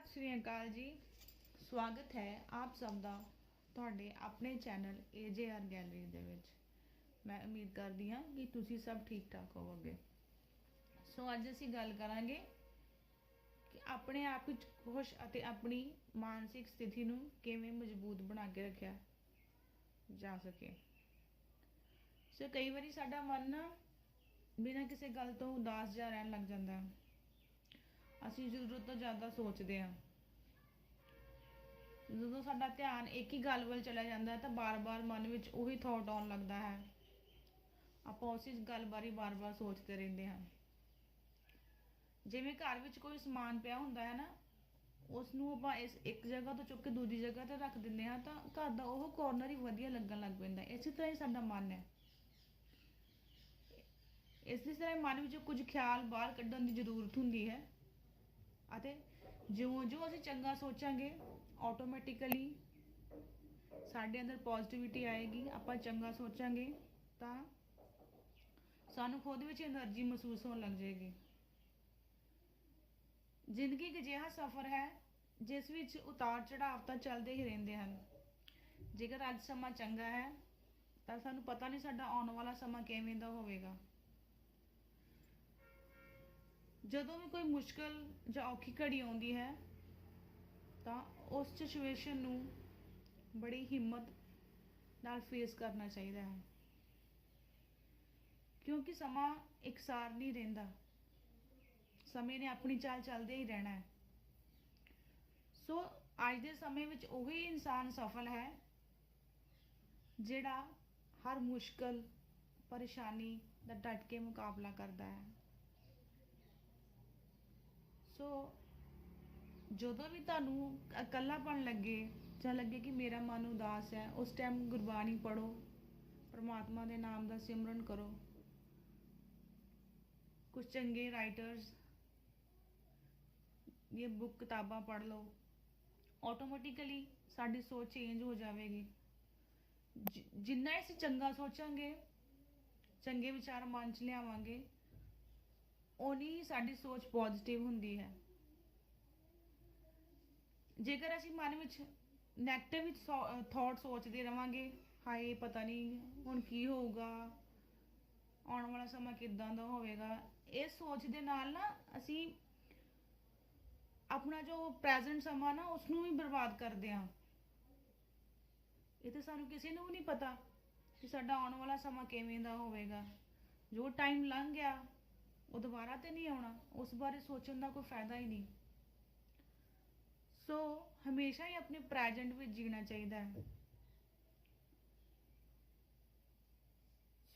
ਸਤਿ ਸ਼੍ਰੀ ਅਕਾਲ ਜੀ। ਸਵਾਗਤ ਹੈ ਆਪ ਸਭ ਦਾ ਤੁਹਾਡੇ ਆਪਣੇ ਚੈਨਲ AJR ਗੈਲਰੀ ਦੇ ਵਿੱਚ। ਮੈਂ ਉਮੀਦ ਕਰਦੀ ਹਾਂ ਕਿ ਤੁਸੀਂ ਸਭ ਠੀਕ ਠਾਕ ਹੋਵੋਗੇ। ਸੋ ਅੱਜ ਅਸੀਂ ਗੱਲ ਕਰਾਂਗੇ ਕਿ ਆਪਣੇ ਆਪ ਵਿੱਚ ਖੁਸ਼ ਅਤੇ ਆਪਣੀ ਮਾਨਸਿਕ ਸਥਿਤੀ ਨੂੰ ਕਿਵੇਂ ਮਜ਼ਬੂਤ ਬਣਾ ਕੇ ਰੱਖਿਆ ਜਾ ਸਕੇ। ਸੋ ਕਈ ਵਾਰੀ ਸਾਡਾ ਮਨ ਨਾ ਬਿਨਾਂ ਕਿਸੇ ਗੱਲ ਤੋਂ ਉਦਾਸ ਜਿਹਾ ਰਹਿਣ ਲੱਗ ਜਾਂਦਾ। ਹੈ ਅਸੀਂ ਜ਼ਰੂਰਤ ਤੋਂ ਜ਼ਿਆਦਾ ਸੋਚਦੇ ਹਾਂ। ਜਦੋਂ ਸਾਡਾ ਧਿਆਨ ਇੱਕ ਹੀ ਗੱਲ ਵੱਲ ਚਲਾ ਜਾਂਦਾ ਹੈ ਤਾਂ ਬਾਰ-ਬਾਰ ਮਨ ਵਿੱਚ ਉਹੀ ਥਾਟ ਆਉਣ ਲੱਗਦਾ ਹੈ। ਆਪਾਂ ਉਸੇ ਗੱਲ ਬਾਰੇ ਬਾਰ-ਬਾਰ ਸੋਚਦੇ ਰਹਿੰਦੇ ਹਾਂ। ਜਿਵੇਂ ਘਰ ਵਿੱਚ ਕੋਈ ਸਮਾਨ ਪਿਆ ਹੁੰਦਾ ਹੈ ਨਾ ਉਸ ਨੂੰ ਆਪਾਂ ਇਸ ਇੱਕ ਜਗ੍ਹਾ ਤੋਂ ਚੁੱਕ ਕੇ ਦੂਜੀ ਜਗ੍ਹਾ ਤੇ ਰੱਖ ਦਿੰਦੇ ਹਾਂ ਤਾਂ ਘਰ ਦਾ ਉਹ ਕੋਰਨਰ ਹੀ ਵਧੀਆ ਲੱਗਣ ਲੱਗ ਪੈਂਦਾ ਹੈ। ਇਸੇ ਤਰ੍ਹਾਂ ਹੀ ਸਾਡਾ ਮਨ ਹੈ। ਇਸ ਤਰ੍ਹਾਂ ਹੀ ਮਨ ਵਿੱਚ ਕੁਝ ਖਿਆਲ ਬਾਹਰ ਕੱਢਣ ਦੀ ਜ਼ਰੂਰਤ ਹੁੰਦੀ ਹੈ। ਅਤੇ ਜਿਉਂ-ਜਿਉਂ ਅਸੀਂ ਚੰਗਾ ਸੋਚਾਂਗੇ ਆਟੋਮੈਟਿਕਲੀ ਸਾਡੇ ਅੰਦਰ ਪੋਜ਼ਿਟਿਵਿਟੀ ਆਏਗੀ, ਆਪਾਂ ਚੰਗਾ ਸੋਚਾਂਗੇ, ਤਾਂ ਸਾਨੂੰ ਖੁਦ ਵਿੱਚ એનર્ਜੀ ਮਹਿਸੂਸ ਹੋਣ ਲੱਗ ਜਾਏਗੀ। ਜ਼ਿੰਦਗੀ ਇੱਕ ਅਜਿਹਾ ਸਫ਼ਰ ਹੈ, ਜਿਸ ਵਿੱਚ ਉਤਾਰ ਚੜਾਅ ਤਾਂ ਚੱਲਦੇ ਹੀ ਰਹਿੰਦੇ ਹਨ। ਜੇਕਰ ਅੱਜ ਸਮਾਂ ਚੰਗਾ ਹੈ, ਤਾਂ ਸਾਨੂੰ ਪਤਾ ਨਹੀਂ ਸਾਡਾ ਆਉਣ ਵਾਲਾ ਸਮਾਂ ਕਿਵੇਂ ਦਾ ਹੋਵੇਗਾ। ਜਦੋਂ ਵੀ ਕੋਈ ਮੁਸ਼ਕਲ ਜਾਂ ਔਖੀ ਘੜੀ ਆਉਂਦੀ ਹੈ, ਤਾਂ ਉਸ ਸਿਚੁਏਸ਼ਨ ਨੂੰ ਬੜੀ ਹਿੰਮਤ ਨਾਲ ਫੇਸ ਕਰਨਾ ਚਾਹੀਦਾ ਹੈ। ਕਿਉਂਕਿ ਸਮਾਂ ਇਕਸਾਰ ਨਹੀਂ ਰਹਿੰਦਾ। ਸਮੇਂ ਨੇ ਆਪਣੀ ਚਾਲ ਚੱਲਦੇ ਹੀ ਰਹਿਣਾ ਹੈ। ਸੋ ਅੱਜ ਦੇ ਸਮੇਂ ਵਿੱਚ ਉਹੀ ਇਨਸਾਨ ਸਫਲ ਹੈ, ਜਿਹੜਾ ਹਰ ਮੁਸ਼ਕਲ, ਪਰੇਸ਼ਾਨੀ ਦਾ ਡਟ ਕੇ ਮੁਕਾਬਲਾ ਕਰਦਾ ਹੈ। ਸੋ ਜਦੋਂ ਵੀ ਤੁਹਾਨੂੰ ਇਕੱਲਾਪਣ ਲੱਗੇ, ਜਾਂ ਲੱਗੇ ਕਿ ਮੇਰਾ ਮਨ ਉਦਾਸ ਹੈ, ਉਸ ਟਾਈਮ ਗੁਰਬਾਣੀ ਪੜੋ ਪਰਮਾਤਮਾ ਦੇ ਨਾਮ ਦਾ ਸਿਮਰਨ ਕਰੋ। ਕੁਝ ਚੰਗੇ ਰਾਈਟਰਸ ਇਹ ਬੁੱਕ ਕਿਤਾਬਾਂ ਪੜ੍ਹ ਲਓ। ਆਟੋਮੈਟਿਕਲੀ ਸਾਡੀ ਸੋਚ ਚੇਂਜ ਹੋ ਜਾਵੇਗੀ। ਜਿ- ਜਿੰਨਾ ਅਸੀਂ ਚੰਗਾ ਸੋਚਾਂਗੇ, ਚੰਗੇ ਵਿਚਾਰ ਮਨ 'ਚ ਲਿਆਵਾਂਗੇ ਉਨੀ ਹੀ ਸਾਡੀ ਸੋਚ ਪੋਜ਼ਿਟਿਵ ਹੁੰਦੀ ਹੈ। ਜੇਕਰ ਅਸੀਂ ਮਨ ਵਿੱਚ 네ਗੇਟਿਵ ਵਿੱਚ ਥਾਟ ਸੋਚਦੇ ਰਵਾਂਗੇ, ਹਾਏ ਪਤਾ ਨਹੀਂ ਹੁਣ ਕੀ ਹੋਊਗਾ, ਆਉਣ ਵਾਲਾ ਸਮਾਂ ਕਿੱਦਾਂ ਦਾ ਹੋਵੇਗਾ ਇਹ ਸੋਚ ਦੇ ਨਾਲ ਨਾ ਅਸੀਂ ਆਪਣਾ ਜੋ ਪ੍ਰੈਜ਼ੈਂਟ ਸਮਾਂ ਨਾ ਉਸ ਨੂੰ ਵੀ ਬਰਬਾਦ ਕਰਦੇ ਹਾਂ। ਇਹ ਤਾਂ ਸਾਨੂੰ ਕਿਸੇ ਨੂੰ ਵੀ ਨਹੀਂ ਪਤਾ ਕਿ ਸਾਡਾ ਆਉਣ ਵਾਲਾ ਸਮਾਂ ਕਿਵੇਂ ਦਾ ਹੋਵੇਗਾ। ਜੋ ਟਾਈਮ ਲੰਘ ਗਿਆ ਉਹ ਦੁਬਾਰਾ ਤੇ ਨਹੀਂ ਆਉਣਾ, ਉਸ ਬਾਰੇ ਸੋਚਣ ਦਾ ਕੋਈ ਫਾਇਦਾ ਹੀ ਨਹੀਂ। ਸੋ ਹਮੇਸ਼ਾ ਹੀ ਆਪਣੇ ਪ੍ਰੈਜ਼ੈਂਟ ਵਿੱਚ ਜੀਣਾ ਚਾਹੀਦਾ ਹੈ।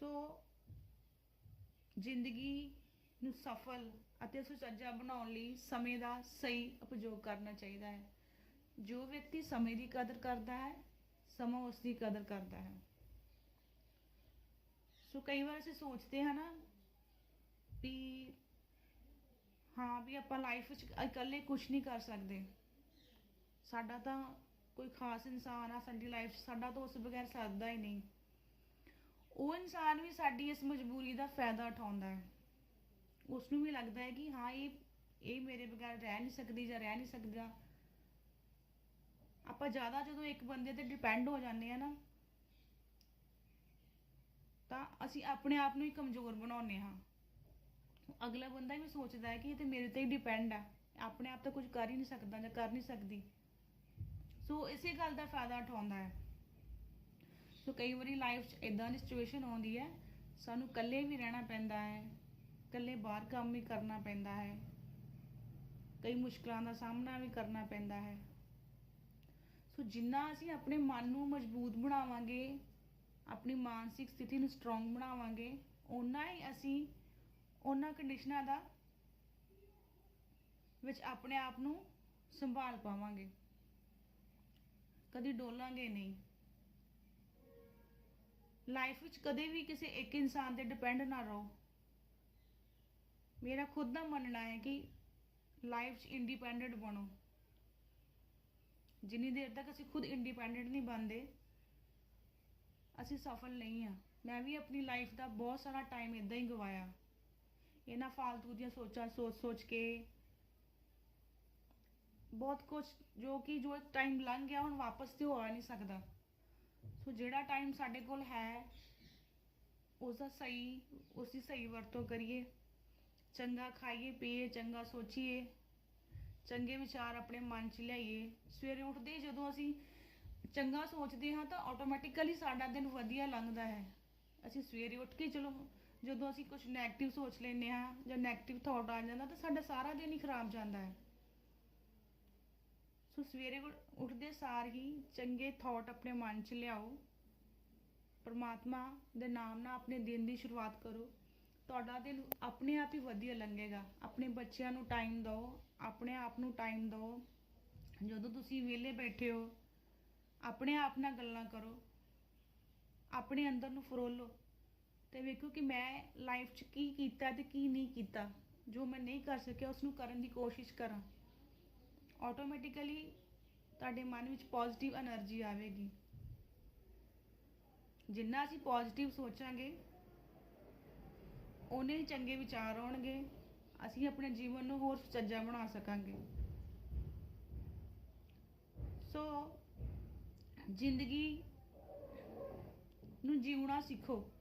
ਸੋ ਜ਼ਿੰਦਗੀ ਨੂੰ ਸਫਲ ਅਤੇ ਸੁਚੱਜਾ ਬਣਾਉਣ ਲਈ ਸਮੇਂ ਦਾ ਸਹੀ ਉਪਯੋਗ ਕਰਨਾ ਚਾਹੀਦਾ ਹੈ। ਜੋ ਵਿਅਕਤੀ ਸਮੇਂ ਦੀ ਕਦਰ ਕਰਦਾ ਹੈ, ਸਮਾਂ ਉਸ ਦੀ ਕਦਰ ਕਰਦਾ ਹੈ। ਸੋ ਕਈ ਵਾਰ ਅਸੀਂ ਸੋਚਦੇ ਹਾਂ ਨਾ ਵੀ ਹਾਂ ਵੀ ਆਪਾਂ ਲਾਈਫ ਵਿੱਚ ਇਕੱਲੇ ਕੁਝ ਨਹੀਂ ਕਰ ਸਕਦੇ। ਸਾਡਾ ਤਾਂ ਕੋਈ ਖਾਸ ਇਨਸਾਨ ਆ, ਸਾਡੀ ਲਾਈਫ 'ਚ ਸਾਡਾ ਤਾਂ ਉਸ ਬਗੈਰ ਸਰਦਾ ਹੀ ਨਹੀਂ। ਉਹ ਇਨਸਾਨ ਵੀ ਸਾਡੀ ਇਸ ਮਜਬੂਰੀ ਦਾ ਫਾਇਦਾ ਉਠਾਉਂਦਾ ਹੈ। ਉਸ ਨੂੰ ਵੀ ਲੱਗਦਾ ਹੈ ਕਿ ਹਾਂ, ਇਹ ਇਹ ਮੇਰੇ ਬਗੈਰ ਰਹਿ ਨਹੀਂ ਸਕਦੀ ਜਾਂ ਰਹਿ ਨਹੀਂ ਸਕਦਾ। ਆਪਾਂ ਜ਼ਿਆਦਾ ਜਦੋਂ ਇੱਕ ਬੰਦੇ ਤੇ ਡਿਪੈਂਡ ਹੋ ਜਾਂਦੇ ਆ ਨਾ, ਤਾਂ ਅਸੀਂ ਆਪਣੇ ਆਪ ਨੂੰ ਹੀ ਕਮਜ਼ੋਰ ਬਣਾਉਂਦੇ ਹਾਂ। ਅਗਲਾ ਬੰਦਾ ਵੀ ਸੋਚਦਾ ਹੈ ਕਿ ਇਹ ਤੇ ਮੇਰੇ ਤੇ ਹੀ ਡਿਪੈਂਡ ਆ। ਆਪਣੇ ਆਪ ਤਾਂ ਕੁਝ ਕਰ ਹੀ ਨਹੀਂ ਸਕਦਾ ਜਾਂ ਕਰ ਨਹੀਂ ਸਕਦੀ। ਸੋ ਇਸੇ ਗੱਲ ਦਾ ਫਾਇਦਾ ਉਠਾਉਂਦਾ ਹੈ। ਸੋ ਕਈ ਵਾਰੀ ਲਾਈਫ 'ਚ ਇਦਾਂ ਦੀ ਸਿਚੁਏਸ਼ਨ ਆਉਂਦੀ ਹੈ, ਸਾਨੂੰ ਇਕੱਲੇ ਵੀ ਰਹਿਣਾ ਪੈਂਦਾ ਹੈ, ਇਕੱਲੇ ਬਾਹਰ ਕੰਮ ਵੀ ਕਰਨਾ ਪੈਂਦਾ ਹੈ, ਕਈ ਮੁਸ਼ਕਲਾਂ ਦਾ ਸਾਹਮਣਾ ਵੀ ਕਰਨਾ ਪੈਂਦਾ ਹੈ। ਸੋ ਜਿੰਨਾ ਅਸੀਂ ਆਪਣੇ ਮਨ ਨੂੰ ਮਜ਼ਬੂਤ ਬਣਾਵਾਂਗੇ, ਆਪਣੀ ਮਾਨਸਿਕ ਸਥਿਤੀ ਨੂੰ ਸਟਰੋਂਗ ਬਣਾਵਾਂਗੇ, ਓਨਾ ਹੀ ਅਸੀਂ ਉਹਨਾਂ ਕੰਡੀਸ਼ਨਾਂ ਦਾ ਵਿੱਚ ਆਪਣੇ ਆਪ ਨੂੰ ਸੰਭਾਲ ਪਾਵਾਂਗੇ। ਕਦੀ ਡੋਲਾਂਗੇ ਨਹੀਂ। ਲਾਈਫ ਵਿੱਚ ਕਦੇ ਵੀ ਕਿਸੇ ਇੱਕ ਇਨਸਾਨ ਤੇ ਡਿਪੈਂਡ ਨਾ ਰਹੋ। ਮੇਰਾ ਖੁਦ ਦਾ ਮੰਨਣਾ ਹੈ ਕਿ ਲਾਈਫ 'ਚ ਇੰਡੀਪੈਂਡੈਂਟ ਬਣੋ। ਜਿੰਨੀ ਦੇਰ ਤੱਕ ਅਸੀਂ ਖੁਦ ਇੰਡੀਪੈਂਡੈਂਟ ਨਹੀਂ ਬਣਦੇ, ਅਸੀਂ ਸਫਲ ਨਹੀਂ ਆ ਮੈਂ ਵੀ ਆਪਣੀ ਲਾਈਫ ਦਾ ਬਹੁਤ ਸਾਰਾ ਟਾਈਮ ਇਦਾਂ ਹੀ ਗਵਾਇਆ। ਇਹਨਾਂ ਫਾਲਤੂ ਦੀਆਂ ਸੋਚਾਂ ਸੋਚ ਸੋਚ ਕੇ। ਬਹੁਤ ਕੁਝ ਜੋ ਕਿ ਜੋ ਟਾਈਮ ਲੰਘ ਗਿਆ, ਹੁਣ ਵਾਪਸ ਤੇ ਹੋ ਨਹੀਂ ਸਕਦਾ। ਸੋ ਜਿਹੜਾ ਟਾਈਮ ਸਾਡੇ ਕੋਲ ਹੈ ਉਸ ਦਾ ਸਹੀ ਉਸ ਦੀ ਸਹੀ ਵਰਤੋਂ ਕਰੀਏ। ਚੰਗਾ ਖਾਈਏ, ਪੀਏ, ਚੰਗਾ ਸੋਚੀਏ। ਚੰਗੇ ਵਿਚਾਰ ਆਪਣੇ ਮਨ 'ਚ ਲਿਆਈਏ। ਸਵੇਰੇ ਉੱਠਦੇ ਜਦੋਂ ਅਸੀਂ ਚੰਗਾ ਸੋਚਦੇ ਹਾਂ ਤਾਂ ਆਟੋਮੈਟਿਕਲੀ ਸਾਡਾ ਦਿਨ ਵਧੀਆ ਲੰਘਦਾ ਹੈ। ਅਸੀਂ ਸਵੇਰੇ ਉੱਠ ਕੇ ਚਲੋ ਜਦੋਂ ਅਸੀਂ ਕੁਝ ਨੈਗੇਟਿਵ ਸੋਚ ਲੈਂਦੇ ਹਾਂ ਜਾਂ ਨੈਗੇਟਿਵ ਥਾਟ ਆ ਜਾਂਦਾ ਤਾਂ ਸਾਡਾ ਸਾਰਾ ਦਿਨ ਹੀ ਖਰਾਬ ਜਾਂਦਾ ਹੈ। ਸੋ ਸਵੇਰੇ ਉੱਠ- ਉੱਠਦੇ ਸਾਰ ਹੀ ਚੰਗੇ ਥਾਟ ਆਪਣੇ ਮਨ 'ਚ ਲਿਆਓ। ਪਰਮਾਤਮਾ ਦੇ ਨਾਮ ਨਾਲ ਆਪਣੇ ਦਿਨ ਦੀ ਸ਼ੁਰੂਆਤ ਕਰੋ। ਤੁਹਾਡਾ ਦਿਨ ਆਪਣੇ ਆਪ ਹੀ ਵਧੀਆ ਲੰਘੇਗਾ। ਆਪਣੇ ਬੱਚਿਆਂ ਨੂੰ ਟਾਈਮ ਦਿਓ, ਆਪਣੇ ਆਪ ਨੂੰ ਟਾਈਮ ਦਿਓ। ਜਦੋਂ ਤੁਸੀਂ ਵਿਹਲੇ ਬੈਠੇ ਹੋ, ਆਪਣੇ ਆਪ ਨਾਲ ਗੱਲਾਂ ਕਰੋ। ਆਪਣੇ ਅੰਦਰ ਨੂੰ ਫਰੋਲੋ। ਤੇ ਵੇਖੋ ਕਿ ਮੈਂ ਲਾਈਫ 'ਚ ਕੀ ਕੀਤਾ ਤੇ ਕੀ ਨਹੀਂ ਕੀਤਾ। ਜੋ ਮੈਂ ਨਹੀਂ ਕਰ ਸਕਿਆ, ਉਸਨੂੰ ਕਰਨ ਦੀ ਕੋਸ਼ਿਸ਼ ਕਰਾਂ। ਆਟੋਮੈਟਿਕਲੀ ਤੁਹਾਡੇ ਮਨ ਵਿੱਚ ਪੋਜ਼ਿਟਿਵ એનર્ਜੀ ਆਵੇਗੀ। ਜਿੰਨਾ ਅਸੀਂ ਪੋਜ਼ਿਟਿਵ ਸੋਚਾਂਗੇ, ਓਨੇ ਹੀ ਚੰਗੇ ਵਿਚਾਰ ਆਉਣਗੇ। ਅਸੀਂ ਆਪਣੇ ਜੀਵਨ ਨੂੰ ਹੋਰ ਸੁਚੱਜਾ ਬਣਾ ਸਕਾਂਗੇ। ਸੋ ਜ਼ਿੰਦਗੀ ਨੂੰ ਜੀਉਣਾ ਸਿੱਖੋ।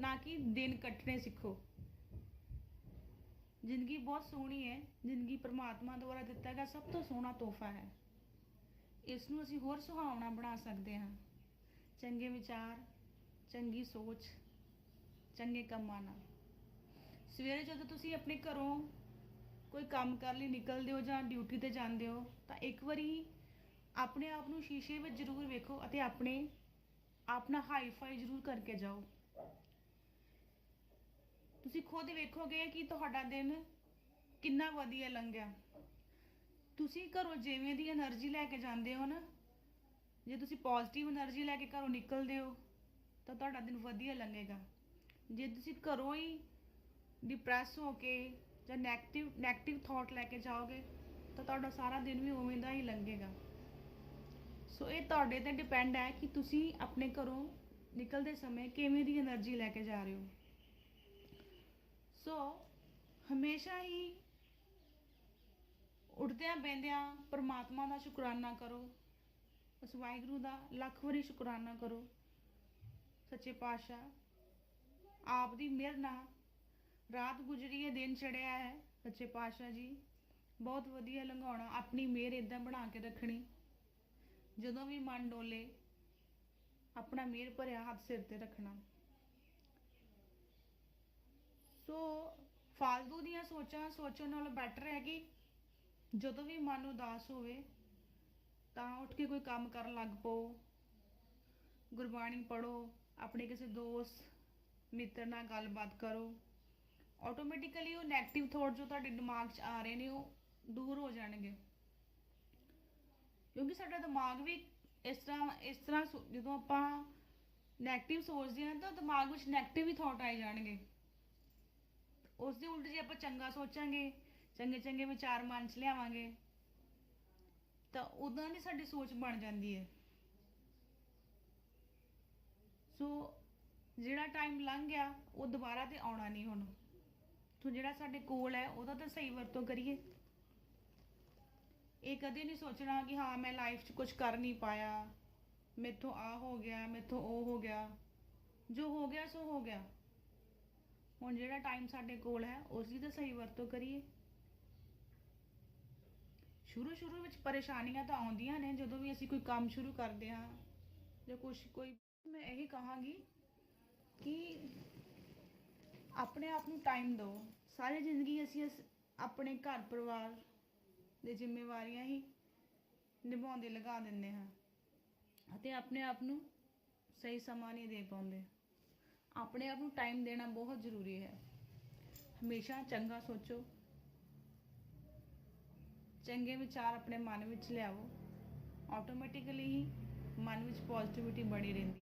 ਨਾ ਕਿ ਦਿਨ ਕੱਟਣੇ ਸਿੱਖੋ। ਜ਼ਿੰਦਗੀ ਬਹੁਤ ਸੋਹਣੀ ਹੈ। ਜ਼ਿੰਦਗੀ ਪਰਮਾਤਮਾ ਦੁਆਰਾ ਦਿੱਤਾ ਗਿਆ ਸਭ ਤੋਂ ਸੋਹਣਾ ਤੋਹਫਾ ਹੈ। ਇਸ ਨੂੰ ਅਸੀਂ ਹੋਰ ਸੁਹਾਵਣਾ ਬਣਾ ਸਕਦੇ ਹਾਂ। ਚੰਗੇ ਵਿਚਾਰ, ਚੰਗੀ ਸੋਚ, ਚੰਗੇ ਕੰਮਾਂ ਨਾਲ। ਸਵੇਰੇ ਜਦੋਂ ਤੁਸੀਂ ਆਪਣੇ ਘਰੋਂ ਕੋਈ ਕੰਮ ਕਰਨ ਲਈ ਨਿਕਲਦੇ ਹੋ ਜਾਂ ਡਿਊਟੀ ਤੇ ਜਾਂਦੇ ਹੋ, ਤਾਂ ਇੱਕ ਵਾਰੀ ਆਪਣੇ ਆਪ ਨੂੰ ਸ਼ੀਸ਼ੇ ਵਿੱਚ ਜ਼ਰੂਰ ਵੇਖੋ ਅਤੇ ਆਪਣੇ ਆਪਣਾ ਨਾਲ ਹਾਈ ਫਾਈ ਜ਼ਰੂਰ ਕਰਕੇ ਜਾਓ। ਤੁਸੀਂ ਖੁਦ ਵੇਖੋਗੇ ਕਿ ਤੁਹਾਡਾ ਦਿਨ ਕਿੰਨਾ ਵਧੀਆ ਲੰਘਿਆ। ਤੁਸੀਂ ਘਰੋਂ ਜਿਵੇਂ ਦੀ એનર્ਜੀ ਲੈ ਕੇ ਜਾਂਦੇ ਹੋ ਨਾ, ਜੇ ਤੁਸੀਂ ਪੋਜ਼ਿਟਿਵ એનર્ਜੀ ਲੈ ਕੇ ਘਰੋਂ ਨਿਕਲਦੇ ਹੋ, ਤਾਂ ਤੁਹਾਡਾ ਦਿਨ ਵਧੀਆ ਲੰਘੇਗਾ। ਜੇ ਤੁਸੀਂ ਘਰੋਂ ਹੀ ਡਿਪਰੈਸ ਹੋ ਕੇ ਜਾਂ 네ਗੇਟਿਵ ਨੈਗੇਟਿਵ ਥਾਟ ਲੈ ਕੇ ਜਾਓਗੇ, ਤਾਂ ਤੁਹਾਡਾ ਸਾਰਾ ਦਿਨ ਵੀ ਉਵੇਂ ਦਾ ਹੀ ਲੰਘੇਗਾ। ਸੋ ਇਹ ਤੁਹਾਡੇ ਤੇ ਡਿਪੈਂਡ ਹੈ ਕਿ ਤੁਸੀਂ ਆਪਣੇ ਘਰੋਂ ਨਿਕਲਦੇ ਸਮੇਂ ਕਿਵੇਂ ਦੀ એનર્ਜੀ ਲੈ ਕੇ ਜਾ ਰਹੇ ਹੋ। ਸੋ ਹਮੇਸ਼ਾ ਹੀ ਉੱਠਦਿਆਂ ਬਹਿੰਦਿਆਂ ਪ੍ਰਮਾਤਮਾ ਦਾ ਸ਼ੁਕਰਾਨਾ ਕਰੋ। ਉਸ ਵਾਹਿਗੁਰੂ ਦਾ ਲੱਖ ਵਾਰੀ ਸ਼ੁਕਰਾਨਾ ਕਰੋ। ਸੱਚੇ ਪਾਤਸ਼ਾਹ, ਆਪ ਦੀ ਮਿਹਰ ਨਾਲ ਰਾਤ ਗੁਜ਼ਰੀ ਹੈ, ਦਿਨ ਚੜਿਆ ਹੈ। ਸੱਚੇ ਪਾਤਸ਼ਾਹ ਜੀ, ਬਹੁਤ ਵਧੀਆ ਲੰਘਾਉਣਾ, ਆਪਣੀ ਮਿਹਰ ਇਦਾਂ ਬਣਾ ਕੇ ਰੱਖਣੀ। ਜਦੋਂ ਵੀ ਮਨ ਡੋਲੇ, ਆਪਣਾ ਮਿਹਰ ਭਰਿਆ ਹੱਥ ਸਿਰ ਤੇ ਰੱਖਣਾ। ਸੋ ਫालतू ਦੀਆਂ ਸੋਚਾਂ ਸੋਚਣ ਨਾਲੋਂ ਬੈਟਰ ਹੈ ਕਿ ਜਦੋਂ ਵੀ ਮਨ ਉਦਾਸ ਹੋਵੇ ਤਾਂ ਉੱਠ ਕੇ ਕੋਈ ਕੰਮ ਕਰਨ ਲੱਗ ਪਓ, ਗੁਰਬਾਣੀ ਪੜ੍ਹੋ, ਆਪਣੇ ਕਿਸੇ ਦੋਸਤ, ਮਿੱਤਰ ਨਾਲ ਗੱਲਬਾਤ ਕਰੋ। ਆਟੋਮੈਟਿਕਲੀ ਉਹ ਨੈਗੇਟਿਵ ਥੋਟ ਜੋ ਤੁਹਾਡੇ ਦਿਮਾਗ 'ਚ ਆ ਰਹੇ ਨੇ, ਉਹ ਦੂਰ ਹੋ ਜਾਣਗੇ। ਕਿਉਂਕਿ ਸਾਡਾ ਦਿਮਾਗ ਵੀ ਇਸ ਤਰ੍ਹਾਂ ਇਸ ਤਰ੍ਹਾਂ ਜਦੋਂ ਆਪਾਂ ਨੈਗੇਟਿਵ ਸੋਚਦੇ ਹਾਂ ਤਾਂ ਦਿਮਾਗ ਵਿੱਚ ਨੈਗੇਟਿਵ ਹੀ ਥੋਟ ਆਈ ਜਾਣਗੇ। ਉਸ ਦੇ ਉਲਟ ਜੇ ਆਪਾਂ ਚੰਗਾ ਸੋਚਾਂਗੇ, ਚੰਗੇ ਚੰਗੇ ਵਿਚਾਰ ਮਨ 'ਚ ਲਿਆਵਾਂਗੇ, ਤਾਂ ਉਦਾਂ ਦੀ ਸਾਡੀ ਸੋਚ ਬਣ ਜਾਂਦੀ ਹੈ। ਸੋ ਜਿਹੜਾ ਟਾਈਮ ਲੰਘ ਗਿਆ, ਉਹ ਦੁਬਾਰਾ ਤੇ ਆਉਣਾ ਨਹੀਂ ਹੁਣ। ਸੋ ਜਿਹੜਾ ਸਾਡੇ ਕੋਲ ਹੈ, ਉਹਦਾ ਤਾਂ ਸਹੀ ਵਰਤੋਂ ਕਰੀਏ। ਇਹ ਕਦੇ ਨਹੀਂ ਸੋਚਣਾ ਕਿ ਹਾਂ, ਮੈਂ ਲਾਈਫ 'ਚ ਕੁਝ ਕਰ ਨਹੀਂ ਪਾਇਆ। ਮੇਥੋਂ ਆ ਹੋ ਗਿਆ, ਮੇਥੋਂ ਉਹ ਹੋ ਗਿਆ। ਜੋ ਹੋ ਗਿਆ, ਸੋ ਹੋ ਗਿਆ। ਹੁਣ ਜਿਹੜਾ ਟਾਈਮ ਸਾਡੇ ਕੋਲ ਹੈ ਉਸ ਦੀ ਤਾਂ ਸਹੀ ਵਰਤੋਂ ਕਰੀਏ। ਸ਼ੁਰੂ ਸ਼ੁਰੂ ਵਿੱਚ ਪਰੇਸ਼ਾਨੀਆਂ ਤਾਂ ਆਉਂਦੀਆਂ ਨੇ, ਜਦੋਂ ਵੀ ਅਸੀਂ ਕੋਈ ਕੰਮ ਸ਼ੁਰੂ ਕਰਦੇ ਹਾਂ ਜਾਂ ਕੁਛ ਕੋਈ ਮੈਂ ਇਹੀ ਕਹਾਂਗੀ ਕਿ ਆਪਣੇ ਆਪ ਨੂੰ ਟਾਈਮ ਦਿਓ। ਸਾਰੀ ਜ਼ਿੰਦਗੀ ਅਸੀਂ ਇਸ- ਆਪਣੇ ਘਰ ਪਰਿਵਾਰ ਦੇ ਜ਼ਿੰਮੇਵਾਰੀਆਂ ਹੀ ਨਿਭਾਉਂਦੇ, ਲਗਾ ਦਿੰਦੇ ਹਾਂ ਅਤੇ ਆਪਣੇ ਆਪ ਨੂੰ ਸਹੀ ਸਮਾਂ ਨਹੀਂ ਦੇ ਪਾਉਂਦੇ। ਆਪਣੇ ਆਪ ਨੂੰ ਟਾਈਮ ਦੇਣਾ ਬਹੁਤ ਜ਼ਰੂਰੀ ਹੈ। ਹਮੇਸ਼ਾ ਚੰਗਾ ਸੋਚੋ। ਚੰਗੇ ਵਿਚਾਰ ਆਪਣੇ ਮਨ ਵਿੱਚ ਲਿਆਓ। ਆਟੋਮੈਟਿਕਲੀ ਹੀ ਮਨ ਵਿੱਚ ਪੋਜ਼ਿਟਿਵਿਟੀ ਬਣੀ ਰਹਿੰਦੀ